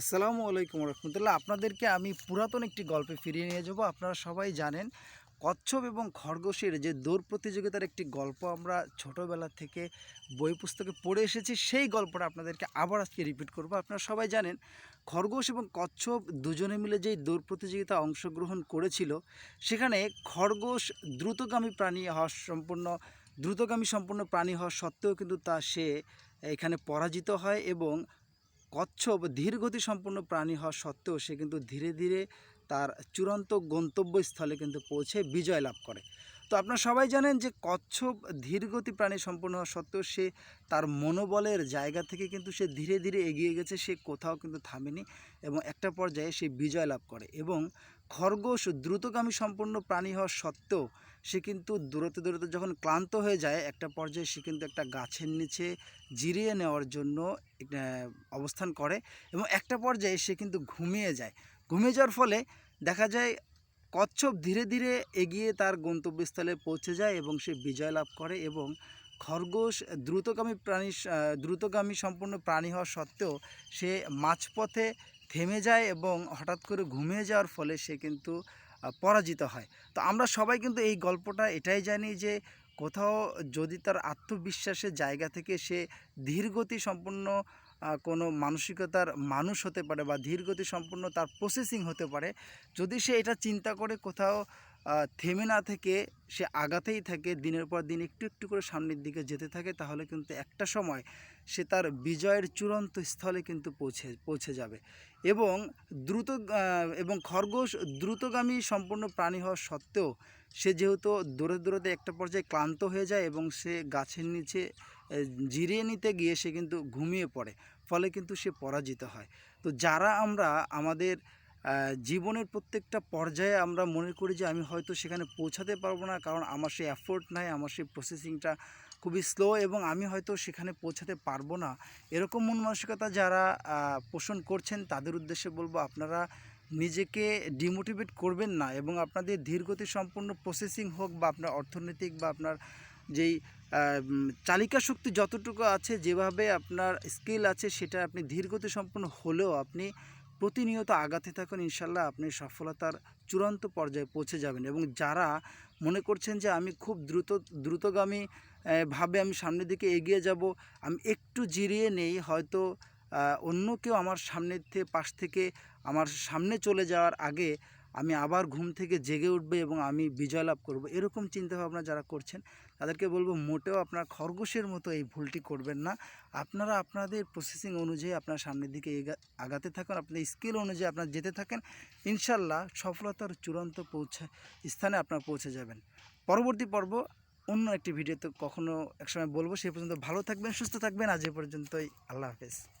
আসসালামু আলাইকুম রহমতুল্লাহ। আপনাদেরকে আমি পুরাতন একটি গল্পে ফিরিয়ে নিয়ে যাব। আপনারা সবাই জানেন, কচ্ছপ এবং খরগোশের যে দৌড় প্রতিযোগিতার একটি গল্প আমরা ছোটোবেলা থেকে বই পুস্তকে পড়ে এসেছি, সেই গল্পটা আপনাদেরকে আবার আজকে রিপিট করব। আপনারা সবাই জানেন, খরগোশ এবং কচ্ছপ দুজনে মিলে যেই দৌড় প্রতিযোগিতা অংশগ্রহণ করেছিল, সেখানে খরগোশ দ্রুতগামী প্রাণী হওয়া সম্পূর্ণ, দ্রুতগামী সম্পূর্ণ প্রাণী হওয়া সত্ত্বেও কিন্তু তা সে এখানে পরাজিত হয় এবং কচ্ছপ ধীরগতি সম্পন্ন প্রাণী হওয়া সত্ত্বেও সে কিন্তু ধীরে ধীরে তার চূড়ান্ত গন্তব্যস্থলে কিন্তু পৌঁছে বিজয় লাভ করে। তো আপনারা সবাই জানেন যে কচ্ছপ ধীরগতি প্রাণী সম্পন্ন হওয়া সত্ত্বেও সে তার মনোবলের জায়গা থেকে কিন্তু সে ধীরে ধীরে এগিয়ে গেছে, সে কোথাও কিন্তু থামেনি এবং একটা পর্যায়ে সে বিজয় লাভ করে এবং খরগোশ দ্রুতগামী সম্পন্ন প্রাণী হওয়া সত্ত্বেও সে কিন্তু দূরতে দূরতে যখন ক্লান্ত হয়ে যায়, একটা পর্যায়ে সে কিন্তু একটা গাছের নিচে জিরিয়ে নেওয়ার জন্য অবস্থান করে এবং একটা পর্যায়ে সে কিন্তু ঘুমিয়ে যায়। ঘুমিয়ে যাওয়ার ফলে দেখা যায় কচ্ছপ ধীরে ধীরে এগিয়ে তার গন্তব্যস্থলে পৌঁছে যায় এবং সে বিজয় লাভ করে এবং খরগোশ দ্রুতগামী প্রাণী দ্রুতগামী সম্পূর্ণ প্রাণী হওয়া সত্ত্বেও সে মাঝপথে থেমে যায় এবং হঠাৎ করে ঘুমিয়ে যাওয়ার ফলে সে কিন্তু পরাজিত হয়। তো আমরা সবাই কিন্তু এই গল্পটা এটাই জানি যে, কোথাও যদি তার আত্মবিশ্বাসের জায়গা থেকে সে ধীরগতি সম্পন্ন কোনো মানসিকতার মানুষ হতে পারে বা ধীরগতি সম্পূর্ণ তার প্রসেসিং হতে পারে, যদি সে এটা চিন্তা করে কোথাও থেমে না থেকে সে আগাতেই থাকে, দিনের পর দিন একটু একটু করে সামনের দিকে যেতে থাকে, তাহলে কিন্তু একটা সময় সে তার বিজয়ের চূড়ান্ত স্থলে কিন্তু পৌঁছে পৌঁছে যাবে। এবং দ্রুত এবং খরগোশ দ্রুতগামী সম্পূর্ণ প্রাণী হওয়া সত্ত্বেও সে যেহেতু দূরে দূরতে একটা পর্যায়ে ক্লান্ত হয়ে যায় এবং সে গাছের নিচে জিরিয়ে নিতে গিয়ে সে কিন্তু ঘুমিয়ে পড়ে, ফলে কিন্তু সে পরাজিত হয়। তো যারা আমরা আমাদের জীবনের প্রত্যেকটা পর্যায়ে আমরা মনে করি যে আমি হয়তো সেখানে পৌঁছাতে পারব না, কারণ আমার সেই এফোর্ট নাই, আমার সেই প্রসেসিংটা খুবই স্লো এবং আমি হয়তো সেখানে পৌঁছাতে পারব না। এরকম মন মানসিকতা যারা পোষণ করছেন তাদের উদ্দেশ্যে বলব আপনারা নিজেকে ডিমোটিভেট করবেন না এবং আপনাদের ধীরগতি সম্পূর্ণ প্রসেসিং হোক বা আপনার অর্থনৈতিক বা আপনার যেই চালিকা শক্তি যতটুকু আছে, যেভাবে আপনার স্কিল আছে সেটা আপনি ধীরগতি সম্পন্ন হলেও আপনি প্রতিনিয়ত আগাতে থাকুন, ইনশাল্লাহ আপনি সফলতার চূড়ান্ত পর্যায়ে পৌঁছে যাবেন। এবং যারা মনে করছেন যে আমি খুব দ্রুত, দ্রুতগামী ভাবে আমি সামনের দিকে এগিয়ে যাব, আমি একটু জিরিয়ে নেই, হয়তো অন্য কেউ আমার সামনের থেকে পাশ থেকে আমার সামনে চলে যাওয়ার আগে আমি আবার ঘুম থেকে জেগে উঠবে এবং আমি বিজয় লাভ করব। এরকম চিন্তাভাবনা যারা করছেন, তাদেরকে বলব মোটেও আপনার খরগোশের মতো এই ভুলটি করবেন না। আপনারা আপনাদের প্রসেসিং অনুযায়ী আপনার সামনের দিকে আগাতে থাকেন। আপনার স্কিল অনুযায়ী আপনার যেতে থাকেন। ইনশাল্লাহ সফলতার চূড়ান্ত পৌঁছে, স্থানে আপনার পৌঁছে যাবেন। পরবর্তী পর্ব অন্য একটি ভিডিওতে কখনো একসময় বলব। সেই পর্যন্ত ভালো থাকবেন, সুস্থ থাকবেন। আজ এ পর্যন্তই। আল্লাহ হাফেজ।